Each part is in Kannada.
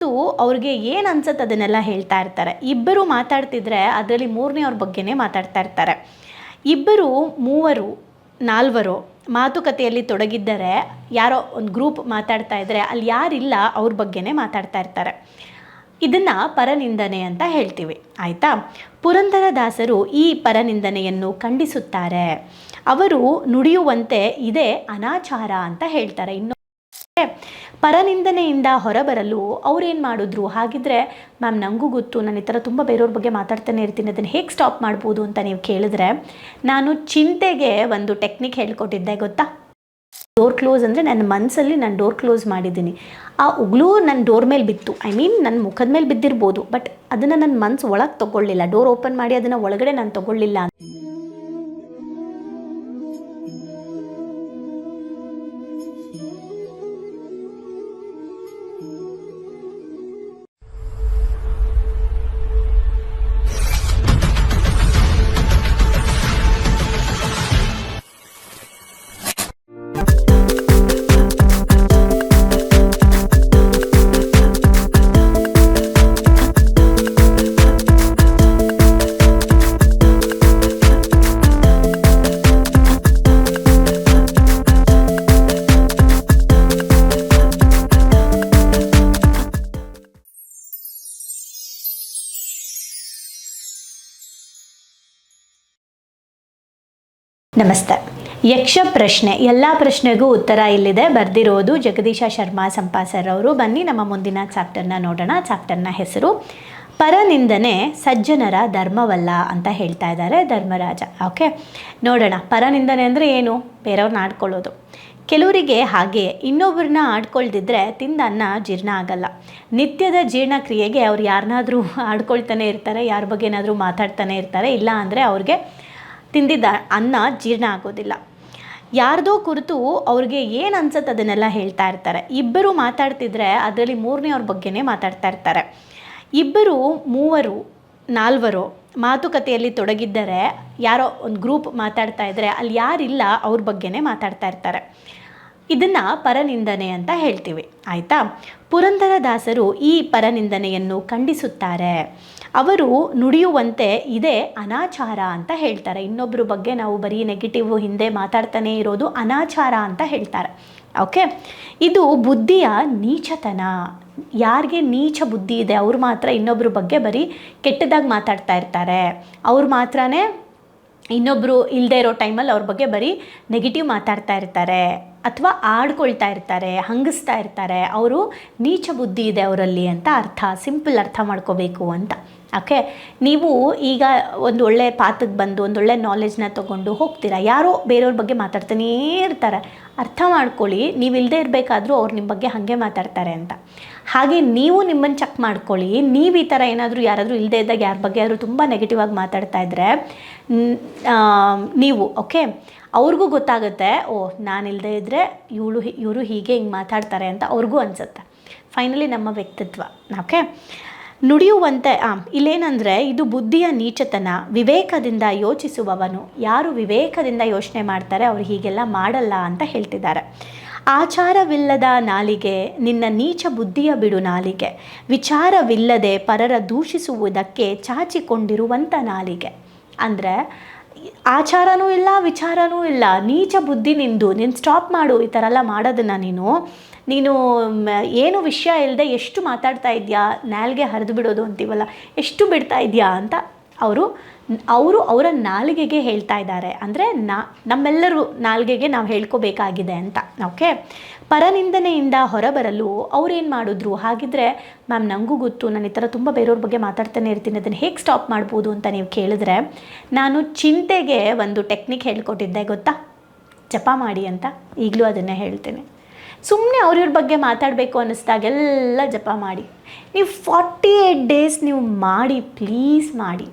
ಮತ್ತು ಅವ್ರಿಗೆ ಏನು ಅನ್ಸುತ್ತೆ ಅದನ್ನೆಲ್ಲ ಹೇಳ್ತಾ ಇರ್ತಾರೆ. ಇಬ್ಬರು ಮಾತಾಡ್ತಿದ್ರೆ ಅದರಲ್ಲಿ ಮೂರನೇ ಅವ್ರ ಬಗ್ಗೆನೇ ಮಾತಾಡ್ತಾ ಇರ್ತಾರೆ. ಇಬ್ಬರು ಮೂವರು, ನಾಲ್ವರು ಮಾತುಕತೆಯಲ್ಲಿ ತೊಡಗಿದ್ದರೆ, ಯಾರೋ ಒಂದು ಗ್ರೂಪ್ ಮಾತಾಡ್ತಾ ಇದ್ದರೆ ಅಲ್ಲಿ ಯಾರಿಲ್ಲ ಅವ್ರ ಬಗ್ಗೆನೇ ಮಾತಾಡ್ತಾ ಇರ್ತಾರೆ. ಇದನ್ನು ಪರನಿಂದನೆ ಅಂತ ಹೇಳ್ತೀವಿ. ಆಯಿತಾ? ಪುರಂದರದಾಸರು ಈ ಪರನಿಂದನೆಯನ್ನು ಖಂಡಿಸುತ್ತಾರೆ. ಅವರು ನುಡಿಯುವಂತೆ ಇದೇ ಅನಾಚಾರ ಅಂತ ಹೇಳ್ತಾರೆ. ಇನ್ನು ಪರನಿಂದನೆಯಿಂದ ಹೊರಬರಲು ಅವ್ರೇನು ಮಾಡಿದ್ರು? ಹಾಗಿದ್ರೆ ಮ್ಯಾಮ್ ನನಗೂ ಗೊತ್ತು. ನಾನು ಈ ಥರ ತುಂಬ ಬೇರೆಯವ್ರ ಬಗ್ಗೆ ಮಾತಾಡ್ತಾನೆ ಇರ್ತೀನಿ. ಅದನ್ನು ಹೇಗೆ ಸ್ಟಾಪ್ ಮಾಡ್ಬೋದು ಅಂತ ನೀವು ಕೇಳಿದ್ರೆ ನಾನು ಚಿಂತೆಗೆ ಒಂದು ಟೆಕ್ನಿಕ್ ಹೇಳ್ಕೊಟ್ಟಿದ್ದೆ, ಗೊತ್ತಾ? ಡೋರ್ ಕ್ಲೋಸ್ ಅಂದರೆ ನನ್ನ ಮನಸ್ಸಲ್ಲಿ ನಾನು ಡೋರ್ ಕ್ಲೋಸ್ ಮಾಡಿದ್ದೀನಿ. ಆ ಉಗ್ಲು ನನ್ನ ಡೋರ್ ಮೇಲೆ ಬಿತ್ತು. ಐ ಮೀನ್ ನನ್ನ ಮುಖದ ಮೇಲೆ ಬಿದ್ದಿರ್ಬೋದು. ಬಟ್ ಅದನ್ನು ನನ್ನ ಮನಸ್ಸು ಒಳಗೆ ತೊಗೊಳ್ಳಿಲ್ಲ. ಡೋರ್ ಓಪನ್ ಮಾಡಿ ಅದನ್ನು ಒಳಗಡೆ ನಾನು ತೊಗೊಳ್ಳಿಲ್ಲ ನಮಸ್ತೆ. ಯಕ್ಷ ಪ್ರಶ್ನೆ. ಎಲ್ಲ ಪ್ರಶ್ನೆಗೂ ಉತ್ತರ ಇಲ್ಲಿದೆ. ಬರೆದಿರೋದು ಜಗದೀಶ ಶರ್ಮಾ ಸಂಪಾಸರ್ ಅವರು. ಬನ್ನಿ ನಮ್ಮ ಮುಂದಿನ ಚಾಪ್ಟರ್ನ ನೋಡೋಣ. ಚಾಪ್ಟರ್ನ ಹೆಸರು, ಪರನಿಂದನೆ ಸಜ್ಜನರ ಧರ್ಮವಲ್ಲ ಅಂತ ಹೇಳ್ತಾ ಇದ್ದಾರೆ ಧರ್ಮರಾಜ. ಓಕೆ, ನೋಡೋಣ. ಪರನಿಂದನೆ ಅಂದರೆ ಏನು? ಬೇರೆಯವ್ರನ್ನ ಆಡ್ಕೊಳ್ಳೋದು ಕೆಲವರಿಗೆ ಹಾಗೆ ಇನ್ನೊಬ್ಬರನ್ನ ಆಡ್ಕೊಳ್ದಿದ್ರೆ ತಿಂದ ಅನ್ನ ಜೀರ್ಣ ಆಗಲ್ಲ. ನಿತ್ಯದ ಜೀರ್ಣಕ್ರಿಯೆಗೆ ಅವ್ರು ಯಾರನ್ನಾದರೂ ಆಡ್ಕೊಳ್ತಾನೆ ಇರ್ತಾರೆ, ಯಾರ ಬಗ್ಗೆ ಏನಾದರೂ ಮಾತಾಡ್ತಾನೆ ಇರ್ತಾರೆ, ಇಲ್ಲ ಅಂದರೆ ಅವ್ರಿಗೆ ತಿಂದಿದ್ದ ಅನ್ನ ಜೀರ್ಣ ಆಗೋದಿಲ್ಲ. ಯಾರ್ದೋ ಕುರಿತು ಅವ್ರಿಗೆ ಏನು ಅನ್ಸುತ್ತೆ ಅದನ್ನೆಲ್ಲ ಹೇಳ್ತಾ ಇರ್ತಾರೆ. ಇಬ್ಬರು ಮಾತಾಡ್ತಿದ್ರೆ ಅದರಲ್ಲಿ ಮೂರನೇ ಅವ್ರ ಬಗ್ಗೆನೇ ಮಾತಾಡ್ತಾ ಇರ್ತಾರೆ. ಇಬ್ಬರು ಮೂವರು, ನಾಲ್ವರು ಮಾತುಕತೆಯಲ್ಲಿ ತೊಡಗಿದ್ದರೆ ಯಾರೋ ಒಂದು ಗ್ರೂಪ್ ಮಾತಾಡ್ತಾ ಇದ್ದರೆ ಅಲ್ಲಿ ಯಾರಿಲ್ಲ ಅವ್ರ ಬಗ್ಗೆನೇ ಮಾತಾಡ್ತಾ ಇರ್ತಾರೆ. ಇದನ್ನು ಪರನಿಂದನೆ ಅಂತ ಹೇಳ್ತೀವಿ. ಆಯಿತಾ? ಪುರಂದರದಾಸರು ಈ ಪರನಿಂದನೆಯನ್ನು ಖಂಡಿಸುತ್ತಾರೆ. ಅವರು ನುಡಿಯುವಂತೆ ಇದೇ ಅನಾಚಾರ ಅಂತ ಹೇಳ್ತಾರೆ. ಇನ್ನೊಬ್ಬರ ಬಗ್ಗೆ ನಾವು ಬರೀ ನೆಗೆಟಿವ್ ಹಿಂದೆ ಮಾತಾಡ್ತಾನೆ ಇರೋದು ಅನಾಚಾರ ಅಂತ ಹೇಳ್ತಾರೆ. ಓಕೆ ಇದು ಬುದ್ಧಿಯ ನೀಚತನ. ಯಾರಿಗೆ ನೀಚ ಬುದ್ಧಿ ಇದೆ, ಅವ್ರು ಮಾತ್ರ ಇನ್ನೊಬ್ಬರ ಬಗ್ಗೆ ಬರೀ ಕೆಟ್ಟದಾಗಿ ಮಾತಾಡ್ತಾ ಇರ್ತಾರೆ. ಅವ್ರು ಮಾತ್ರನೇ ಇನ್ನೊಬ್ಬರು ಇಲ್ಲದೆ ಇರೋ ಟೈಮಲ್ಲಿ ಅವ್ರ ಬಗ್ಗೆ ಬರೀ ನೆಗೆಟಿವ್ ಮಾತಾಡ್ತಾ ಇರ್ತಾರೆ. ಅಥವಾ ಆಡ್ಕೊಳ್ತಾ ಇರ್ತಾರೆ, ಹಂಗಿಸ್ತಾ ಇರ್ತಾರೆ, ಅವರು ನೀಚ ಬುದ್ಧಿ ಇದೆ ಅವರಲ್ಲಿ ಅಂತ ಅರ್ಥ, ಸಿಂಪಲ್ ಅರ್ಥ ಮಾಡ್ಕೋಬೇಕು ಅಂತ. ಓಕೆ ನೀವು ಈಗ ಒಂದು ಒಳ್ಳೆ ಪಾತಕ್ಕೆ ಬಂದು, ಒಂದು ಒಳ್ಳೆ ನಾಲೆಜ್ನ ತೊಗೊಂಡು ಹೋಗ್ತೀರಾ? ಯಾರೋ ಬೇರೆಯವ್ರ ಬಗ್ಗೆ ಮಾತಾಡ್ತಾನೇ ಇರ್ತಾರೆ. ಅರ್ಥ ಮಾಡ್ಕೊಳ್ಳಿ, ನೀವು ಇಲ್ಲದೆ ಇರಬೇಕಾದ್ರೂ ಅವ್ರು ನಿಮ್ಮ ಬಗ್ಗೆ ಹಾಗೆ ಮಾತಾಡ್ತಾರೆ ಅಂತ. ಹಾಗೆ ನೀವು ನಿಮ್ಮನ್ನು ಚೆಕ್ ಮಾಡ್ಕೊಳ್ಳಿ. ನೀವು ಈ ಥರ ಏನಾದರೂ ಯಾರಾದರೂ ಇಲ್ಲದೆ ಇದ್ದಾಗ ಯಾರ ಬಗ್ಗೆ ಆದರೂ ತುಂಬ ನೆಗೆಟಿವ್ ಆಗಿ ಮಾತಾಡ್ತಾ ಇದ್ದರೆ ನೀವು ಓಕೆ ಅವ್ರಿಗೂ ಗೊತ್ತಾಗುತ್ತೆ, ಓ ನಾನು ಇಲ್ಲದೆ ಇದ್ದರೆ ಇವಳು ಇವರು ಹೀಗೆ ಹಿಂಗೆ ಮಾತಾಡ್ತಾರೆ ಅಂತ ಅವ್ರಿಗೂ ಅನಿಸುತ್ತೆ. ಫೈನಲಿ ನಮ್ಮ ವ್ಯಕ್ತಿತ್ವ ಓಕೆ ನುಡಿಯುವಂತೆ ಇಲ್ಲೇನಂದರೆ ಇದು ಬುದ್ಧಿಯ ನೀಚತನ, ವಿವೇಕದಿಂದ ಯೋಚಿಸುವವನು, ಯಾರು ವಿವೇಕದಿಂದ ಯೋಚನೆ ಮಾಡ್ತಾರೆ ಅವ್ರು ಹೀಗೆಲ್ಲ ಮಾಡಲ್ಲ ಅಂತ ಹೇಳ್ತಿದ್ದಾರೆ. ಆಚಾರವಿಲ್ಲದ ನಾಲಿಗೆ, ನಿನ್ನ ನೀಚ ಬುದ್ಧಿಯ ಬಿಡು ನಾಲಿಗೆ, ವಿಚಾರವಿಲ್ಲದೆ ಪರರ ದೂಷಿಸುವುದಕ್ಕೆ ಚಾಚಿಕೊಂಡಿರುವಂಥ ನಾಲಿಗೆ. ಅಂದರೆ ಆಚಾರನೂ ಇಲ್ಲ, ವಿಚಾರನೂ ಇಲ್ಲ. ನೀಚ ಬುದ್ಧಿ ನಿಂದು. ನೀನು ಸ್ಟಾಪ್ ಮಾಡು. ಈ ಥರ ಎಲ್ಲ ಮಾಡೋದನ್ನು ನೀನು. ನೀನು ಏನು ವಿಷಯ ಇಲ್ಲದೆ ಎಷ್ಟು ಮಾತಾಡ್ತಾ ಇದೆಯಾ? ನಾಲ್ಗೆ ಹರಿದು ಬಿಡೋದು ಅಂತೀವಲ್ಲ. ಎಷ್ಟು ಬಿಡ್ತಾ ಇದೆಯಾ ಅಂತ ಅವರು ಅವರು ಅವರ ನಾಲಿಗೆಗೆ ಹೇಳ್ತಾ ಇದ್ದಾರೆ. ಅಂದರೆ ನಾ, ನಮ್ಮೆಲ್ಲರೂ ನಾಲ್ಗೆಗೆ ನಾವು ಹೇಳ್ಕೋಬೇಕಾಗಿದೆ ಅಂತ. ಓಕೆ ಪರನಿಂದನೆಯಿಂದ ಹೊರಬರಲು ಅವ್ರೇನು ಮಾಡಿದ್ರು? ಹಾಗಿದ್ರೆ ಮ್ಯಾಮ್ ನನಗೂ ಗೊತ್ತು. ನಾನು ಈ ಥರ ತುಂಬ ಬೇರೆಯವ್ರ ಬಗ್ಗೆ ಮಾತಾಡ್ತಾನೆ ಇರ್ತೀನಿ. ಅದನ್ನು ಹೇಗೆ ಸ್ಟಾಪ್ ಮಾಡ್ಬೋದು ಅಂತ ನೀವು ಕೇಳಿದ್ರೆ, ನಾನು ಚಿಂತೆಗೆ ಒಂದು ಟೆಕ್ನಿಕ್ ಹೇಳ್ಕೊಟ್ಟಿದ್ದೆ, ಗೊತ್ತಾ? ಜಪ ಮಾಡಿ ಅಂತ. ಈಗಲೂ ಅದನ್ನೇ ಹೇಳ್ತೇನೆ. ಸುಮ್ಮನೆ ಅವ್ರಿವ್ರ ಬಗ್ಗೆ ಮಾತಾಡಬೇಕು ಅನ್ನಿಸ್ದಾಗೆಲ್ಲ ಜಪ ಮಾಡಿ. ನೀವು ಫಾರ್ಟಿ ಏಯ್ಟ್ ಡೇಸ್ ನೀವು ಮಾಡಿ ಪ್ಲೀಸ್ ಮಾಡಿ.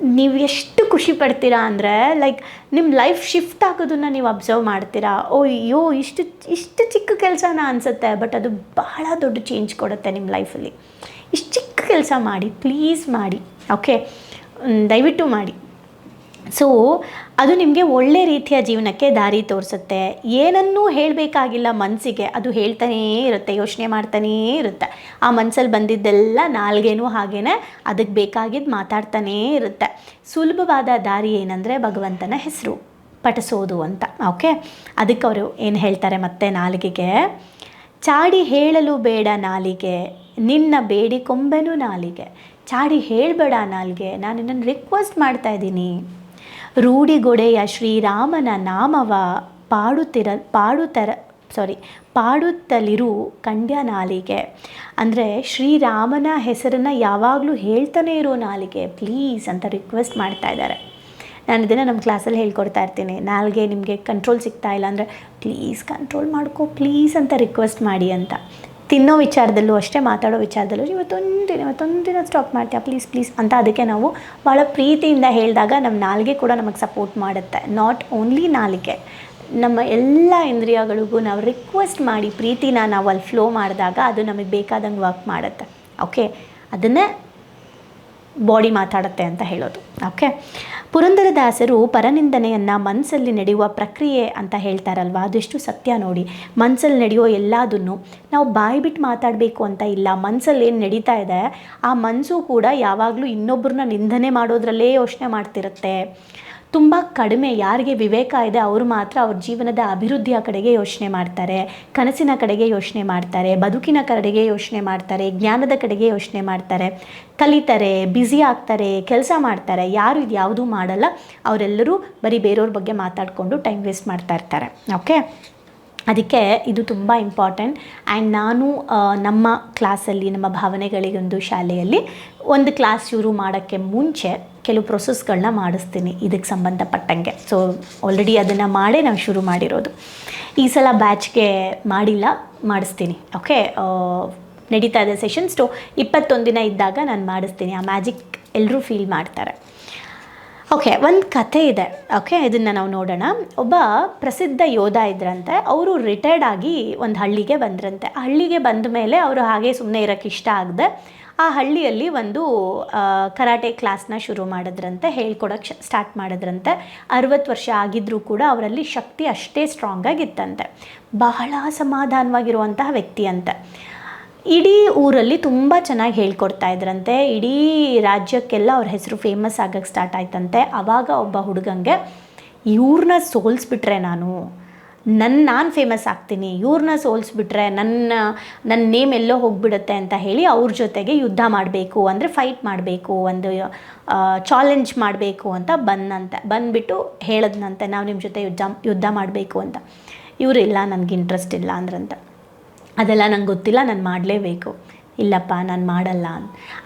ನೀವು ಎಷ್ಟು ಖುಷಿ ಪಡ್ತೀರಾ ಅಂದರೆ ಲೈಕ್ ನಿಮ್ಮ ಲೈಫ್ ಶಿಫ್ಟ್ ಆಗೋದನ್ನ ನೀವು ಅಬ್ಸರ್ವ್ ಮಾಡ್ತೀರಾ? ಓ ಅಯ್ಯೋ, ಇಷ್ಟು ಇಷ್ಟು ಚಿಕ್ಕ ಕೆಲಸನ ಅನಿಸುತ್ತೆ ಬಟ್ ಅದು ಬಹಳ ದೊಡ್ಡ ಚೇಂಜ್ ಕೊಡುತ್ತೆ ನಿಮ್ಮ ಲೈಫಲ್ಲಿ ಇಷ್ಟು ಚಿಕ್ಕ ಕೆಲಸ ಮಾಡಿ ಪ್ಲೀಸ್ ಮಾಡಿ ಓಕೆ ದಯವಿಟ್ಟು ಮಾಡಿ. ಸೊ ಅದು ನಿಮಗೆ ಒಳ್ಳೆ ರೀತಿಯ ಜೀವನಕ್ಕೆ ದಾರಿ ತೋರಿಸುತ್ತೆ. ಏನನ್ನೂ ಹೇಳಬೇಕಾಗಿಲ್ಲ ಮನಸ್ಸಿಗೆ ಅದು ಹೇಳ್ತಾನೇ ಇರುತ್ತೆ, ಯೋಚನೆ ಮಾಡ್ತಾನೇ ಇರುತ್ತೆ. ಆ ಮನಸ್ಸಲ್ಲಿ ಬಂದಿದ್ದೆಲ್ಲ ನಾಲ್ಗೇನೂ ಹಾಗೇ ಅದಕ್ಕೆ ಬೇಕಾಗಿದ್ದು ಮಾತಾಡ್ತಾನೇ ಇರುತ್ತೆ. ಸುಲಭವಾದ ದಾರಿ ಏನಂದರೆ ಭಗವಂತನ ಹೆಸರು, ಪಠಿಸೋದು ಅಂತ. ಓಕೆ ಅದಕ್ಕೆ ಅವರು ಏನು ಹೇಳ್ತಾರೆ ಮತ್ತೆ ನಾಲಿಗೆಗೆ? ಚಾಡಿ ಹೇಳಲು ಬೇಡ ನಾಲಿಗೆ, ನಿನ್ನ ಬೇಡಿಕೊಂಬೆನು ನಾಲಿಗೆ. ಚಾಡಿ ಹೇಳಬೇಡ ನಾಲಿಗೆ ನಾನು ನಿನ್ನನ್ನು ರಿಕ್ವೆಸ್ಟ್ ಮಾಡ್ತಾ ಇದ್ದೀನಿ. ರೂಢಿಗೊಡೆಯ ಶ್ರೀರಾಮನ ನಾಮವ ಪಾಡುತ್ತಿರ ಪಾಡುತ್ತರ ಸಾರಿ ಪಾಡುತ್ತಲಿರು ಕಂಡ್ಯ ನಾಲಿಗೆ. ಅಂದರೆ ಶ್ರೀರಾಮನ ಹೆಸರನ್ನು ಯಾವಾಗಲೂ ಹೇಳ್ತಾನೆ ಇರೋ ನಾಲಿಗೆ. ಪ್ಲೀಸ್ ಅಂತ ರಿಕ್ವೆಸ್ಟ್ ಮಾಡ್ತಾ ಇದ್ದಾರೆ. ನಾನು ಇದನ್ನು ನಮ್ಮ ಕ್ಲಾಸಲ್ಲಿ ಹೇಳ್ಕೊಡ್ತಾ ಇರ್ತೀನಿ. ನಾಲ್ಗೆ ನಿಮಗೆ ಕಂಟ್ರೋಲ್ ಸಿಗ್ತಾ ಇಲ್ಲ ಅಂದರೆ ಪ್ಲೀಸ್ ಕಂಟ್ರೋಲ್ ಮಾಡ್ಕೋ ಪ್ಲೀಸ್ ಅಂತ ರಿಕ್ವೆಸ್ಟ್ ಮಾಡಿ ಅಂತ. ತಿನ್ನೋ ವಿಚಾರದಲ್ಲೂ ಅಷ್ಟೇ, ಮಾತಾಡೋ ವಿಚಾರದಲ್ಲೂ ಇವತ್ತೊಂದು ದಿನ ಇವತ್ತೊಂದು ದಿನ ಸ್ಟಾಪ್ ಮಾಡ್ತೀಯಾ ಪ್ಲೀಸ್ ಪ್ಲೀಸ್ ಅಂತ ಅದಕ್ಕೆ ನಾವು ಭಾಳ ಪ್ರೀತಿಯಿಂದ ಹೇಳಿದಾಗ ನಮ್ಮ ನಾಲಿಗೆ ಕೂಡ ನಮಗೆ ಸಪೋರ್ಟ್ ಮಾಡುತ್ತೆ. ನಾಟ್ ಓನ್ಲಿ ನಾಲಿಗೆ, ನಮ್ಮ ಎಲ್ಲ ಇಂದ್ರಿಯಗಳಿಗೂ ನಾವು ರಿಕ್ವೆಸ್ಟ್ ಮಾಡಿ ಪ್ರೀತಿನ ನಾವು ಅಲ್ಲಿ ಫ್ಲೋ ಮಾಡಿದಾಗ ಅದು ನಮಗೆ ಬೇಕಾದಂಗೆ ವರ್ಕ್ ಮಾಡುತ್ತೆ. ಓಕೆ ಅದನ್ನೇ ಬಾಡಿ ಮಾತಾಡುತ್ತೆ ಅಂತ ಹೇಳೋದು. ಓಕೆ ಪುರಂದರದಾಸರು ಪರನಿಂದನೆಯನ್ನು ಮನಸ್ಸಲ್ಲಿ ನಡೆಯುವ ಪ್ರಕ್ರಿಯೆ ಅಂತ ಹೇಳ್ತಾರಲ್ವ? ಅದೆಷ್ಟು ಸತ್ಯ ನೋಡಿ. ಮನಸ್ಸಲ್ಲಿ ನಡೆಯೋ ಎಲ್ಲದನ್ನು ನಾವು ಬಾಯಿ ಬಿಟ್ಟು ಮಾತಾಡಬೇಕು ಅಂತ ಇಲ್ಲ. ಮನಸ್ಸಲ್ಲಿ ಏನು ನಡೀತಾ ಇದೆ? ಆ ಮನಸ್ಸು ಕೂಡ ಯಾವಾಗಲೂ ಇನ್ನೊಬ್ಬರನ್ನ ನಿಂದನೆ ಮಾಡೋದ್ರಲ್ಲೇ ಯೋಚನೆ ಮಾಡ್ತಿರುತ್ತೆ. ತುಂಬ ಕಡಿಮೆ ಯಾರಿಗೆ ವಿವೇಕ ಇದೆ, ಅವರು ಮಾತ್ರ ಅವ್ರ ಜೀವನದ ಅಭಿವೃದ್ಧಿಯ ಕಡೆಗೆ ಯೋಚನೆ ಮಾಡ್ತಾರೆ, ಕನಸಿನ ಕಡೆಗೆ ಯೋಚನೆ ಮಾಡ್ತಾರೆ, ಬದುಕಿನ ಕಡೆಗೆ ಯೋಚನೆ ಮಾಡ್ತಾರೆ, ಜ್ಞಾನದ ಕಡೆಗೆ ಯೋಚನೆ ಮಾಡ್ತಾರೆ. ಕಲಿತಾರೆ ಬ್ಯುಸಿ ಆಗ್ತಾರೆ, ಕೆಲಸ ಮಾಡ್ತಾರೆ, ಯಾರು ಇದು ಯಾವುದೂ ಮಾಡಲ್ಲ, ಅವರೆಲ್ಲರೂ ಬರೀ ಬೇರೆಯವ್ರ ಬಗ್ಗೆ ಮಾತಾಡಿಕೊಂಡು ಟೈಮ್ ವೇಸ್ಟ್ ಮಾಡ್ತಾ ಇರ್ತಾರೆ. ಓಕೆ ಅದಕ್ಕೆ ಇದು ತುಂಬ ಇಂಪಾರ್ಟೆಂಟ್ ಆ್ಯಂಡ್ ನಾನು ನಮ್ಮ ಕ್ಲಾಸಲ್ಲಿ ನಮ್ಮ ಭಾವನೆಗಳಿಗೊಂದು ಶಾಲೆಯಲ್ಲಿ ಒಂದು ಕ್ಲಾಸ್ ಶುರು ಮಾಡೋಕ್ಕೆ ಮುಂಚೆ ಕೆಲವು ಪ್ರೊಸೆಸ್ಗಳನ್ನ ಮಾಡಿಸ್ತೀನಿ ಇದಕ್ಕೆ ಸಂಬಂಧಪಟ್ಟಂಗೆ. ಸೊ ಆಲ್ರೆಡಿ ಅದನ್ನು ಮಾಡೇ ನಾವು ಶುರು ಮಾಡಿರೋದು. ಈ ಸಲ ಬ್ಯಾಚ್ಗೆ ಮಾಡಿಲ್ಲ, ಮಾಡಿಸ್ತೀನಿ. ಓಕೆ ನಡೀತಾ ಇದೆ ಸೆಷನ್ಸ್ ಟು ಇಪ್ಪತ್ತೊಂದು ದಿನ ಇದ್ದಾಗ ನಾನು ಮಾಡಿಸ್ತೀನಿ. ಆ ಮ್ಯಾಜಿಕ್ ಎಲ್ಲರೂ ಫೀಲ್ ಮಾಡ್ತಾರೆ. ಓಕೆ ಒಂದು ಕಥೆ ಇದೆ. ಓಕೆ ಇದನ್ನು ನಾವು ನೋಡೋಣ. ಒಬ್ಬ ಪ್ರಸಿದ್ಧ ಯೋಧ ಇದ್ರಂತೆ. ಅವರು ರಿಟೈರ್ಡ್ ಆಗಿ ಒಂದು ಹಳ್ಳಿಗೆ ಬಂದ್ರಂತೆ. ಹಳ್ಳಿಗೆ ಬಂದ ಮೇಲೆ ಅವರು ಹಾಗೆ ಸುಮ್ಮನೆ ಇರೋಕ್ಕೆ ಇಷ್ಟ ಆಗದೆ, ಆ ಹಳ್ಳಿಯಲ್ಲಿ ಒಂದು ಕರಾಟೆ ಕ್ಲಾಸ್ನ ಶುರು ಮಾಡಿದ್ರಂತೆ ಹೇಳ್ಕೊಡೋಕ್ಕೆ ಸ್ಟಾರ್ಟ್ ಮಾಡಿದ್ರಂತೆ. ಅರವತ್ತು ವರ್ಷ ಆಗಿದ್ದರೂ ಕೂಡ ಅವರಲ್ಲಿ ಶಕ್ತಿ ಅಷ್ಟೇ ಸ್ಟ್ರಾಂಗ್ ಆಗಿತ್ತಂತೆ. ಬಹಳ ಸಮಾಧಾನವಾಗಿರುವಂತಹ ವ್ಯಕ್ತಿ ಅಂತೆ. ಇಡೀ ಊರಲ್ಲಿ ತುಂಬ ಚೆನ್ನಾಗಿ ಹೇಳ್ಕೊಡ್ತಾ ಇದ್ರಂತೆ. ಇಡೀ ರಾಜ್ಯಕ್ಕೆಲ್ಲ ಅವ್ರ ಹೆಸರು ಫೇಮಸ್ ಆಗಕ್ಕೆ ಸ್ಟಾರ್ಟ್ ಆಯ್ತಂತೆ. ಆವಾಗ ಒಬ್ಬ ಹುಡುಗಂಗೆ ಇವ್ರನ್ನ ಸೋಲ್ಸ್ಬಿಟ್ರೆ ನಾನು ನನ್ನ ನಾನು ಫೇಮಸ್ ಆಗ್ತೀನಿ ಇವ್ರನ್ನ ಸೋಲ್ಸ್ಬಿಟ್ರೆ ನನ್ನ ನನ್ನ ನೇಮ್ ಎಲ್ಲೋ ಹೋಗ್ಬಿಡುತ್ತೆ ಅಂತ ಹೇಳಿ ಅವ್ರ ಜೊತೆಗೆ ಯುದ್ಧ ಮಾಡಬೇಕು, ಅಂದರೆ ಫೈಟ್ ಮಾಡಬೇಕು, ಒಂದು ಚಾಲೆಂಜ್ ಮಾಡಬೇಕು ಅಂತ ಬಂದಂತೆ. ಬಂದುಬಿಟ್ಟು ಹೇಳದ್ನಂತೆ, ನಾವು ನಿಮ್ಮ ಜೊತೆ ಯುದ್ಧ ಯುದ್ಧ ಮಾಡಬೇಕು ಅಂತ. ಇವರಿಲ್ಲ, ನನಗೆ ಇಂಟ್ರೆಸ್ಟ್ ಇಲ್ಲ ಅಂದ್ರಂತೆ. ಅದೆಲ್ಲ ನಂಗೆ ಗೊತ್ತಿಲ್ಲ, ನಾನು ಮಾಡಲೇಬೇಕು. ಇಲ್ಲಪ್ಪ, ನಾನು ಮಾಡಲ್ಲ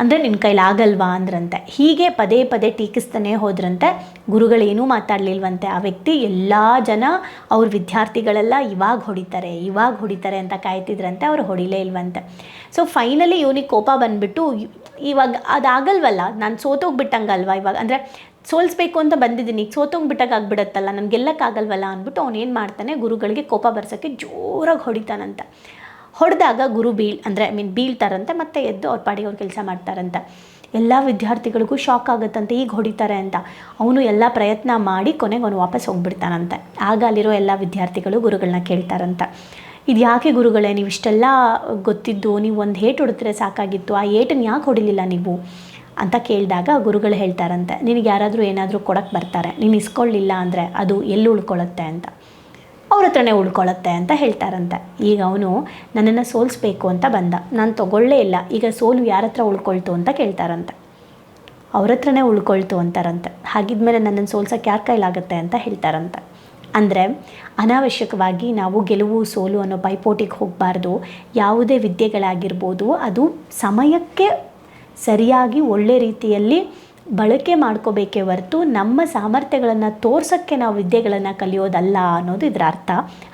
ಅಂದರೆ ನಿನ್ನ ಕೈಲಾಗಲ್ವಾ ಅಂದ್ರಂತೆ. ಹೀಗೆ ಪದೇ ಪದೇ ಟೀಕಿಸ್ತಾನೆ ಹೋದ್ರಂತೆ. ಗುರುಗಳೇನೂ ಮಾತಾಡಲಿಲ್ವಂತೆ. ಆ ವ್ಯಕ್ತಿ ಎಲ್ಲ ಜನ ಅವ್ರ ವಿದ್ಯಾರ್ಥಿಗಳೆಲ್ಲ ಇವಾಗ ಹೊಡಿತಾರೆ ಇವಾಗ ಹೊಡಿತಾರೆ ಅಂತ ಕಾಯ್ತಿದ್ರಂತೆ. ಅವ್ರು ಹೊಡಿಲೇ ಇಲ್ವಂತೆ. ಸೊ ಫೈನಲಿ ಇವನಿಗೆ ಕೋಪ ಬಂದುಬಿಟ್ಟು, ಇವಾಗ ಅದಾಗಲ್ವಲ್ಲ, ನಾನು ಸೋತೋಗ್ಬಿಟ್ಟಂಗಲ್ವಾ ಇವಾಗ? ಅಂದರೆ ಸೋಲ್ಸ್ಬೇಕು ಅಂತ ಬಂದಿದ್ದೀನಿ, ಈಗ ಸೋತೋಗ್ಬಿಟ್ಟಾಗ ಆಗ್ಬಿಡತ್ತಲ್ಲ ನನಗೆ ಗೆಲ್ಲಕ್ಕಾಗಲ್ವಲ್ಲ ಅಂದ್ಬಿಟ್ಟು ಅವ್ನು ಏನು ಮಾಡ್ತಾನೆ, ಗುರುಗಳಿಗೆ ಕೋಪ ಬರ್ಸೋಕ್ಕೆ ಜೋರಾಗಿ ಹೊಡಿತಾನಂತ. ಹೊಡೆದಾಗ ಗುರು ಬೀಳ್, ಅಂದರೆ ಐ ಮೀನ್ ಬೀಳ್ತಾರಂತೆ, ಮತ್ತೆ ಎದ್ದು ಅವ್ರ ಪಾಡಿಗೆ ಅವ್ರು ಕೆಲಸ ಮಾಡ್ತಾರಂತೆ. ಎಲ್ಲ ವಿದ್ಯಾರ್ಥಿಗಳಿಗೂ ಶಾಕ್ ಆಗುತ್ತಂತೆ, ಈಗ ಹೊಡಿತಾರೆ ಅಂತ. ಅವನು ಎಲ್ಲ ಪ್ರಯತ್ನ ಮಾಡಿ ಕೊನೆಗೆ ಅವನು ವಾಪಸ್ ಹೋಗ್ಬಿಡ್ತಾನಂತೆ. ಆಗ ಅಲ್ಲಿರೋ ಎಲ್ಲ ವಿದ್ಯಾರ್ಥಿಗಳು ಗುರುಗಳನ್ನ ಕೇಳ್ತಾರಂತೆ. ಇದು ಯಾಕೆ ಗುರುಗಳೇ, ನೀವು ಇಷ್ಟೆಲ್ಲ ಗೊತ್ತಿದ್ದು, ನೀವು ಒಂದು ಏಟು ಹೊಡೆದ್ರೆ ಸಾಕಾಗಿತ್ತು, ಆ ಏಟನ್ನು ಯಾಕೆ ಹೊಡಿಲಿಲ್ಲ ನೀವು? ಅಂತ ಕೇಳಿದಾಗ ಗುರುಗಳು ಹೇಳ್ತಾರಂತೆ, ನಿನಗೆ ಯಾರಾದರೂ ಏನಾದರೂ ಕೊಡಕ್ಕೆ ಬರ್ತಾರೆ, ನೀನು ಇಸ್ಕೊಳ್ಳಿಲ್ಲ ಅಂದರೆ ಅದು ಎಲ್ಲಿ ಉಳ್ಕೊಳ್ಳುತ್ತೆ ಅಂತ. ಅವ್ರ ಹತ್ರನೇ ಉಳ್ಕೊಳ್ಳುತ್ತೆ ಅಂತ ಹೇಳ್ತಾರಂತೆ. ಈಗ ಅವನು ನನ್ನನ್ನು ಸೋಲಿಸ್ಬೇಕು ಅಂತ ಬಂದ. ನಾನು ತಗೊಳ್ಳೇ ಇಲ್ಲ. ಈಗ ಸೋಲು ಯಾರ ಹತ್ರ ಉಳ್ಕೊಳ್ತು ಅಂತ ಕೇಳ್ತಾರಂತೆ. ಅವ್ರ ಹತ್ರನೇ ಉಳ್ಕೊಳ್ತು ಅಂತಾರಂತೆ. ಹಾಗಿದ್ಮೇಲೆ ನನ್ನನ್ನು ಸೋಲ್ಸೋಕ್ಕೆ ಯಾರ ಕೈಲಾಗುತ್ತೆ ಅಂತ ಹೇಳ್ತಾರಂತೆ. ಅಂದರೆ ಅನಾವಶ್ಯಕವಾಗಿ ನಾವು ಗೆಲುವು, ಸೋಲು ಅನ್ನೋ ಪೈಪೋಟಿಗೆ ಹೋಗಬಾರ್ದು. ಯಾವುದೇ ವಿದ್ಯೆಗಳಾಗಿರ್ಬೋದು, ಅದು ಸಮಯಕ್ಕೆ ಸರಿಯಾಗಿ ಒಳ್ಳೆ ರೀತಿಯಲ್ಲಿ ಬಳಕೆ ಮಾಡ್ಕೋಬೇಕೇ ಹೊರತು ನಮ್ಮ ಸಾಮರ್ಥ್ಯಗಳನ್ನು ತೋರ್ಸೋಕ್ಕೆ ನಾವು ವಿದ್ಯೆಗಳನ್ನು ಕಲಿಯೋದಲ್ಲ ಅನ್ನೋದು ಇದರ ಅರ್ಥ.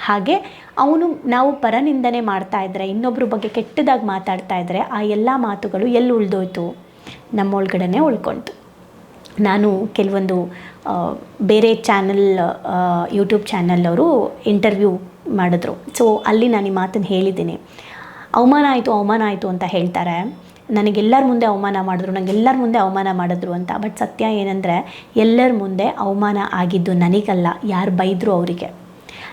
ಹಾಗೆ ಅವನು ನಾವು ಪರನಿಂದನೆ ಮಾಡ್ತಾ ಇದ್ದರೆ ಇನ್ನೊಬ್ಬರ ಬಗ್ಗೆ ಕೆಟ್ಟದಾಗಿ ಮಾತಾಡ್ತಾ ಇದ್ದರೆ ಆ ಎಲ್ಲ ಮಾತುಗಳು ಎಲ್ಲಿ ಉಳ್ದೋಯ್ತು? ನಮ್ಮೊಳಗಡೆನೇ ಉಳ್ಕೊಳ್ತು ನಾನು ಕೆಲವೊಂದು ಬೇರೆ ಚಾನಲ್ ಯೂಟ್ಯೂಬ್ ಚಾನಲ್ ಅವರು ಇಂಟರ್ವ್ಯೂ ಮಾಡಿದ್ರು. ಸೊ ಅಲ್ಲಿ ನಾನು ಈ ಮಾತನ್ನು ಹೇಳಿದ್ದೀನಿ. ಅವಮಾನ ಆಯಿತು ಅವಮಾನ ಆಯಿತು ಅಂತ ಹೇಳ್ತಾರೆ. ನನಗೆಲ್ಲರ ಮುಂದೆ ಅವಮಾನ ಮಾಡಿದ್ರು ನನಗೆ ಎಲ್ಲರ ಮುಂದೆ ಅವಮಾನ ಮಾಡಿದ್ರು ಅಂತ. ಬಟ್ ಸತ್ಯ ಏನಂದರೆ, ಎಲ್ಲರ ಮುಂದೆ ಅವಮಾನ ಆಗಿದ್ದು ನನಗಲ್ಲ, ಯಾರು ಬೈದರು ಅವರಿಗೆ.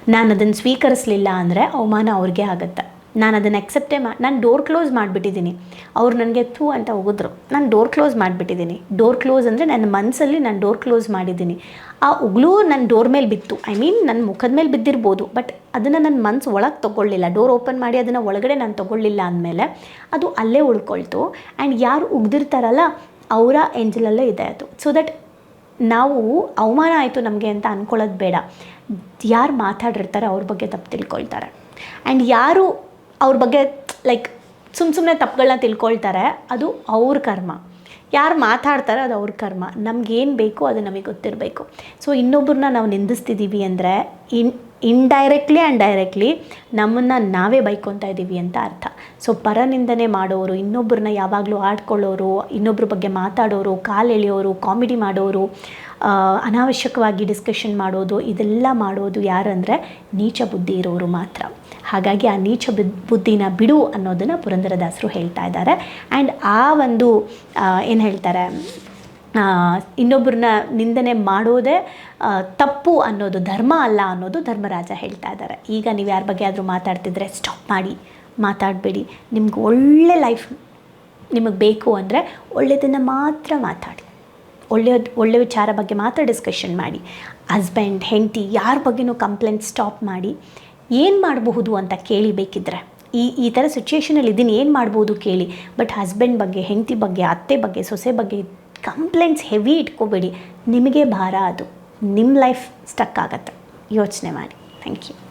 ನಾನು ಅದನ್ನು ಸ್ವೀಕರಿಸಲಿಲ್ಲ ಅಂದರೆ ಅವಮಾನ ಅವ್ರಿಗೆ ಆಗುತ್ತೆ. ನಾನು ಅದನ್ನು ಎಕ್ಸೆಪ್ಟೇ ಮಾ ನಾನು ಡೋರ್ ಕ್ಲೋಸ್ ಮಾಡಿಬಿಟ್ಟಿದ್ದೀನಿ ಅವ್ರು ನನಗೆ ಥೂ ಅಂತ ಹೋಗಿದ್ರು. ನಾನು ಡೋರ್ ಕ್ಲೋಸ್ ಮಾಡಿಬಿಟ್ಟಿದ್ದೀನಿ ಡೋರ್ ಕ್ಲೋಸ್ ಅಂದರೆ ನನ್ನ ಮನಸ್ಸಲ್ಲಿ ನಾನು ಡೋರ್ ಕ್ಲೋಸ್ ಮಾಡಿದ್ದೀನಿ ಆ ಉಗ್ಲೂ ನನ್ನ ಡೋರ್ ಮೇಲೆ ಬಿತ್ತು. ಐ ಮೀನ್ ನನ್ನ ಮುಖದ ಮೇಲೆ ಬಿದ್ದಿರ್ಬೋದು. ಬಟ್ ಅದನ್ನು ನನ್ನ ಮನಸ್ಸು ಒಳಗೆ ತೊಗೊಳ್ಳಿಲ್ಲ. ಡೋರ್ ಓಪನ್ ಮಾಡಿ ಅದನ್ನು ಒಳಗಡೆ ನಾನು ತೊಗೊಳ್ಳಿಲ್ಲ ಅಂದಮೇಲೆ ಅದು ಅಲ್ಲೇ ಉಳ್ಕೊಳ್ತು. ಆ್ಯಂಡ್ ಯಾರು ಉಗ್ದಿರ್ತಾರಲ್ಲ, ಅವರ ಎಂಜಲಲ್ಲೇ ಇದೆ ಅದು. ಸೊ ದಟ್ ನಾವು ಅವಮಾನ ಆಯಿತು ನಮಗೆ ಅಂತ ಅಂದ್ಕೊಳ್ಳೋದು ಬೇಡ. ಯಾರು ಮಾತಾಡಿರ್ತಾರೆ ಅವ್ರ ಬಗ್ಗೆ ತಪ್ಪು ತಿಳ್ಕೊಳ್ತಾರೆ. ಆ್ಯಂಡ್ ಯಾರು ಅವ್ರ ಬಗ್ಗೆ ಲೈಕ್ ಸುಮ್ಮ ಸುಮ್ಮನೆ ತಪ್ಪುಗಳನ್ನ ತಿಳ್ಕೊಳ್ತಾರೆ. ಅದು ಅವ್ರ ಕರ್ಮ. ಯಾರು ಮಾತಾಡ್ತಾರೆ ಅದು ಅವ್ರ ಕರ್ಮ. ನಮ್ಗೇನು ಬೇಕು ಅದು ನಮಗೆ ಗೊತ್ತಿರಬೇಕು. ಸೊ ಇನ್ನೊಬ್ಬರನ್ನ ನಾವು ನಿಂದಿಸ್ತಿದ್ದೀವಿ ಅಂದರೆ, ಇನ್ ಇಂಡೈರೆಕ್ಟ್ಲಿ ಆ್ಯಂಡ್ ಡೈರೆಕ್ಟ್ಲಿ ನಮ್ಮನ್ನು ನಾವೇ ಬೈಕೊತಾ ಇದ್ದೀವಿ ಅಂತ ಅರ್ಥ. ಸೊ ಪರನಿಂದನೆ ಮಾಡೋರು ಇನ್ನೊಬ್ಬರನ್ನ ಯಾವಾಗಲೂ ಆಡ್ಕೊಳ್ಳೋರು ಇನ್ನೊಬ್ಬರ ಬಗ್ಗೆ ಮಾತಾಡೋರು, ಕಾಲು ಎಳೆಯೋರು ಕಾಮಿಡಿ ಮಾಡೋರು ಅನಾವಶ್ಯಕವಾಗಿ ಡಿಸ್ಕಷನ್ ಮಾಡೋದು, ಇದೆಲ್ಲ ಮಾಡೋದು ಯಾರಂದರೆ ನೀಚ ಬುದ್ಧಿ ಇರೋರು ಮಾತ್ರ. ಹಾಗಾಗಿ ಆ ನೀಚ ಬುದ್ ಬುದ್ಧಿನ ಬಿಡು ಅನ್ನೋದನ್ನು ಪುರಂದರದಾಸರು ಹೇಳ್ತಾ ಇದ್ದಾರೆ. ಆ್ಯಂಡ್ ಆ ಒಂದು ಏನು ಹೇಳ್ತಾರೆ ಇನ್ನೊಬ್ಬರನ್ನ ನಿಂದನೆ ಮಾಡೋದೇ ತಪ್ಪು ಅನ್ನೋದು, ಧರ್ಮ ಅಲ್ಲ ಅನ್ನೋದು ಧರ್ಮರಾಜ ಹೇಳ್ತಾ ಇದ್ದಾರೆ. ಈಗ ನೀವು ಯಾರ ಬಗ್ಗೆ ಆದರೂ ಮಾತಾಡ್ತಿದ್ರೆ ಸ್ಟಾಪ್ ಮಾಡಿ, ಮಾತಾಡಬೇಡಿ. ನಿಮ್ಗೆ ಒಳ್ಳೆ ಲೈಫ್ ನಿಮಗೆ ಬೇಕು ಅಂದರೆ ಒಳ್ಳೆಯದನ್ನು ಮಾತ್ರ ಮಾತಾಡಿ. ಒಳ್ಳೆಯದು ಒಳ್ಳೆಯ ವಿಚಾರ ಬಗ್ಗೆ ಮಾತ್ರ ಡಿಸ್ಕಷನ್ ಮಾಡಿ. ಹಸ್ಬೆಂಡ್ ಹೆಂಡತಿ, ಯಾರ ಬಗ್ಗೆನೂ ಕಂಪ್ಲೇಂಟ್ ಸ್ಟಾಪ್ ಮಾಡಿ. ಏನು ಮಾಡಬಹುದು ಅಂತ ಕೇಳಿ ಬೇಕಿದ್ರೆ. ಈ ಈ ಥರ ಸಿಚುವೇಷನಲ್ಲಿ ಇದನ್ನು ಏನು ಮಾಡ್ಬೋದು ಕೇಳಿ. ಬಟ್ ಹಸ್ಬೆಂಡ್ ಬಗ್ಗೆ, ಹೆಂಡತಿ ಬಗ್ಗೆ, ಅತ್ತೆ ಬಗ್ಗೆ, ಸೊಸೆ ಬಗ್ಗೆ ಕಂಪ್ಲೇಂಟ್ಸ್ ಹೆವಿ ಇಟ್ಕೋಬೇಡಿ. ನಿಮಗೆ ಭಾರ ಅದು. ನಿಮ್ಮ ಲೈಫ್ ಸ್ಟಕ್ ಆಗುತ್ತೆ. ಯೋಚನೆ ಮಾಡಿ. Thank you